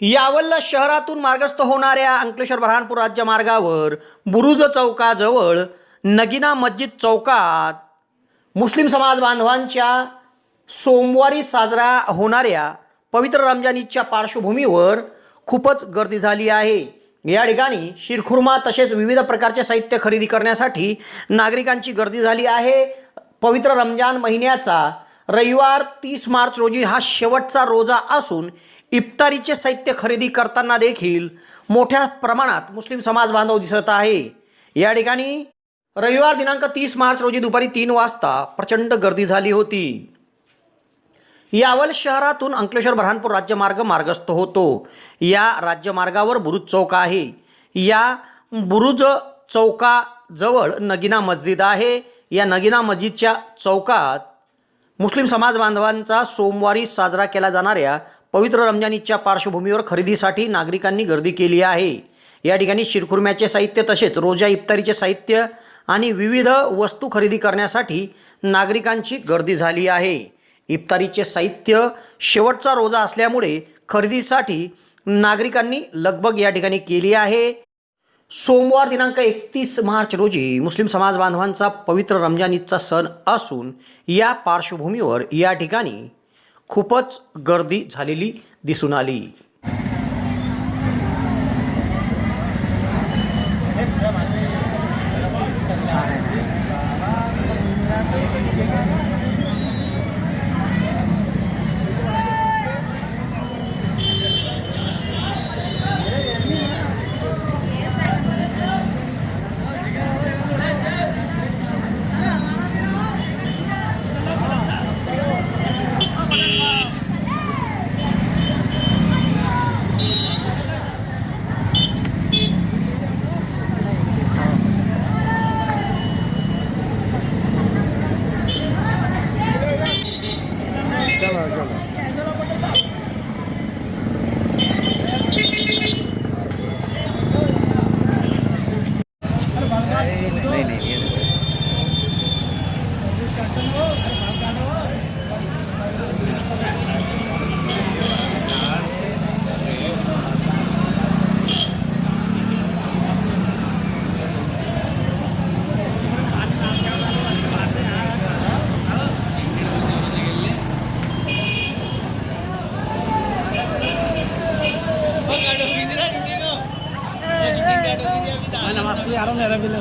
यावल्ला शहरातून मार्गस्थ होणाऱ्या अंकलेश्वर बऱ्हाणपूर राज्य मार्गावर बुरुज चौकाजवळ नगिना मस्जिद चौकात मुस्लिम समाज बांधवांच्या सोमवारी साजरा होणाऱ्या पवित्र रमजान ईदच्या पार्श्वभूमीवर खूपच गर्दी झाली आहे. या ठिकाणी शिरखुर्मा तसेच विविध प्रकारचे साहित्य खरेदी करण्यासाठी नागरिकांची गर्दी झाली आहे. पवित्र रमजान महिन्याचा रविवार तीस मार्च रोजी हा शेवटचा रोजा असून इफ्तारीचे साहित्य खरेदी करताना देखील मोठ्या प्रमाणात मुस्लिम समाज बांधव दिसत आहे. या ठिकाणी रविवार दिनांक तीस मार्च रोजी दुपारी तीन वाजता प्रचंड गर्दी झाली होती. यावल शहरातून अंकलेश्वर बऱ्हाणपूर राज्यमार्ग मार्गस्थ होतो. या राज्यमार्गावर बुरुज चौक आहे. या बुरुज चौकाजवळ नगिना मस्जिद आहे. या नगिना मस्जिदच्या चौकात मुस्लिम समाज बांधवांचा सोमवारी साजरा केला जाणाऱ्या पवित्र रमजान ईदच्या पार्श्वभूमीवर खरेदीसाठी नागरिकांनी गर्दी केली आहे. या ठिकाणी शिरखुर्म्याचे साहित्य तसेच रोजा इफ्तारीचे साहित्य आणि विविध वस्तू खरेदी करण्यासाठी नागरिकांची गर्दी झाली आहे. इफ्तारीचे साहित्य शेवटचा रोजा असल्यामुळे खरेदीसाठी नागरिकांनी लगबग या ठिकाणी केली आहे. सोमवार दिनांक एकतीस मार्च रोजी मुस्लिम समाज बांधवांचा पवित्र रमजान ईदचा सण असून या पार्श्वभूमीवर या ठिकाणी खूपच गर्दी झालेली दिसून आली. 干嘛去了？আরও নেড়া মিলে